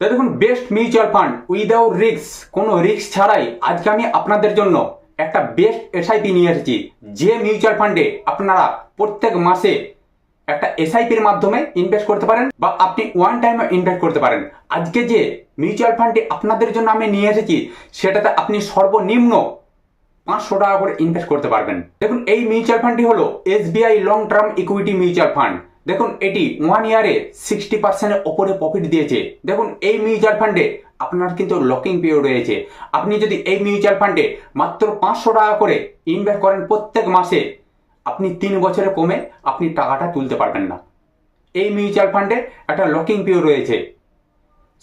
দেখুন best mutual fund without risk কোনো risk ছাড়াই আজকে আমি আপনাদের জন্য একটা বেস্ট এসআইপি নিয়ে এসেছি। যে মিউচুয়াল ফান্ডে আপনারা প্রত্যেক মাসে একটা এসআইপির মাধ্যমে ইনভেস্ট করতে পারেন বা আপনি ওয়ান টাইমে ইনভেস্ট করতে পারেন। আজকে যে মিউচুয়াল ফান্ডটি আপনাদের জন্য আমি নিয়ে এসেছি, সেটাতে আপনি সর্বনিম্ন পাঁচশো টাকা করে ইনভেস্ট করতে পারবেন। দেখুন, এই মিউচুয়াল ফান্ডটি হলো SBI long term equity mutual fund দেখুন, এটি ওয়ান ইয়ারে সিক্সটি পার্সেন্টের ওপরে প্রফিট দিয়েছে। দেখুন, এই মিউচুয়াল ফান্ডে আপনার কিন্তু লকিং পিরিয়ড রয়েছে। আপনি যদি এই মিউচুয়াল ফান্ডে মাত্র পাঁচশো টাকা করে ইনভেস্ট করেন প্রত্যেক মাসে, আপনি তিন বছরে কমে আপনি টাকাটা তুলতে পারবেন না। এই মিউচুয়াল ফান্ডে একটা লকিং পিরিয়ড রয়েছে।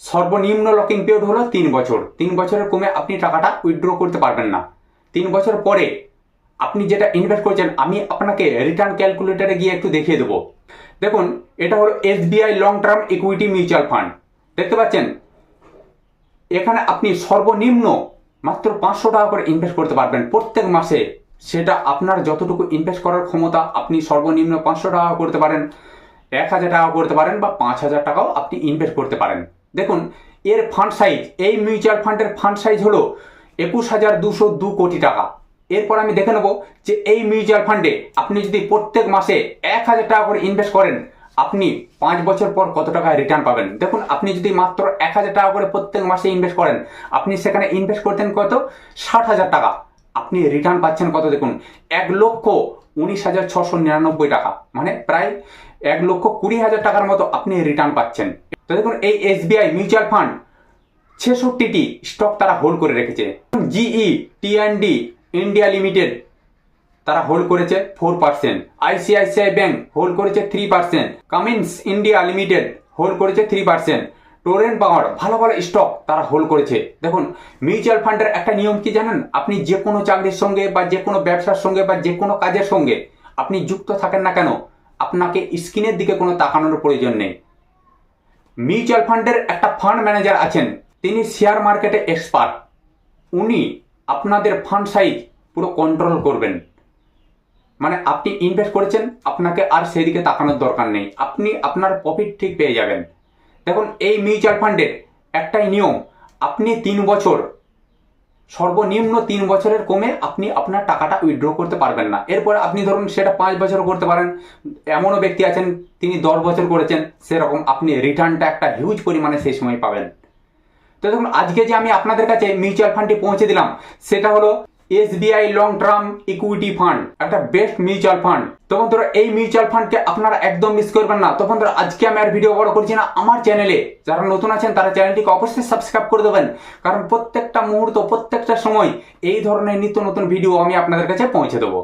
সর্বনিম্ন লকিং পিরিয়ড হলো তিন বছর। তিন বছরের কমে আপনি টাকাটা উইথড্র করতে পারবেন না। তিন বছর পরে আপনি যেটা ইনভেস্ট করছেন, আমি আপনাকে রিটার্ন ক্যালকুলেটরে গিয়ে একটু দেখিয়ে দেবো। দেখুন, এটা হলো SBI long term equity mutual fund দেখতে পাচ্ছেন? এখানে আপনি সর্বনিম্ন মাত্র পাঁচশো টাকা করে ইনভেস্ট করতে পারবেন প্রত্যেক মাসে। সেটা আপনার যতটুকু ইনভেস্ট করার ক্ষমতা, আপনি সর্বনিম্ন পাঁচশো টাকা করতে পারেন, এক হাজার টাকা করতে পারেন বা পাঁচ হাজার টাকাও আপনি ইনভেস্ট করতে পারেন। দেখুন, এর ফান্ড সাইজ এই মিউচুয়াল ফান্ডের ফান্ড সাইজ হলো একুশ হাজার দুশো দু কোটি টাকা। এরপর আমি দেখে নেব যে এই মিউচুয়াল ফান্ডে আপনি যদি প্রত্যেক মাসে এক হাজার টাকা করে ইনভেস্ট করেন, আপনি পাঁচ বছর পর কত টাকা রিটার্ন পাবেন? দেখুন, আপনি যদি মাত্র এক হাজার টাকা করে প্রত্যেক মাসে ইনভেস্ট করেন, আপনি সেখানে ইনভেস্ট করতেন কত? ষাট হাজার টাকা। আপনি রিটার্ন পাচ্ছেন কত দেখুন? এক লক্ষ উনিশ হাজার ছশো নিরানব্বই টাকা। মানে প্রায় এক লক্ষ কুড়ি হাজার টাকার মতো আপনি রিটার্ন পাচ্ছেন। তো দেখুন, এই এসবিআই মিউচুয়াল ফান্ড ছেষট্টিটি স্টক তারা হোল্ড করে রেখেছে। জিই টিএনডি ইন্ডিয়া লিমিটেড, তারা হোল্ড করেছে four percent ICICI bank hold করেছে three percent Cummins India limited hold করেছে থ্রি পার্সেন্ট টোরেন্ট পাওয়ার ভালো ভালো স্টক তারা হোল্ড করেছে। দেখুন, মিউচুয়াল ফান্ডের একটা নিয়ম কি জানেন? আপনি যে কোনো চাকরির সঙ্গে বা যে কোনো ব্যবসার সঙ্গে বা যে কোনো কাজের সঙ্গে আপনি যুক্ত থাকেন না কেন, আপনাকে স্ক্রিনের দিকে কোনো তাকানোর প্রয়োজন নেই। মিউচুয়াল ফান্ডের একটা ফান্ড ম্যানেজার আছেন, তিনি শেয়ার মার্কেটে এক্সপার্ট। উনি আপনাদের ফান্ড সাইজ পুরো কন্ট্রোল করবেন। মানে আপনি ইনভেস্ট করেছেন, আপনাকে আর সেদিকে তাকানোর দরকার নেই। আপনি আপনার প্রফিট ঠিক পেয়ে যাবেন। দেখুন, এই মিউচুয়াল ফান্ডের একটাই নিয়ম, আপনি তিন বছর, সর্বনিম্ন তিন বছরের কমে আপনি আপনার টাকাটা উইথড্র করতে পারবেন না। এরপর আপনি ধরুন সেটা পাঁচ বছর করতে পারেন, এমনও ব্যক্তি আছেন, তিনি দশ বছর করেছেন, সেরকম আপনি রিটার্নটা একটা হিউজ পরিমাণে সেই সময় পাবেন। তো দেখুন, আজকে যে আমি আপনাদের কাছে মিউচুয়াল ফান্ডটি পৌঁছে দিলাম, সেটা হলো SBI long term equity fund একটা বেস্ট মিউচুয়াল ফান্ড তো বন্ধুরা, এই মিউচুয়াল ফান্ডকে আপনারা একদম মিস করবেন না। তো বন্ধুরা, আজকে আমি আর ভিডিও বড় করছি না, আমার চ্যানেলে যারা নতুন আছেন, তারা চ্যানেলটিকে অবশ্যই সাবস্ক্রাইব করে দেবেন। কারণ প্রত্যেকটা মুহূর্ত, প্রত্যেকটা সময় এই ধরনের নিত্য নতুন ভিডিও আমি আপনাদের কাছে পৌঁছে দেবো।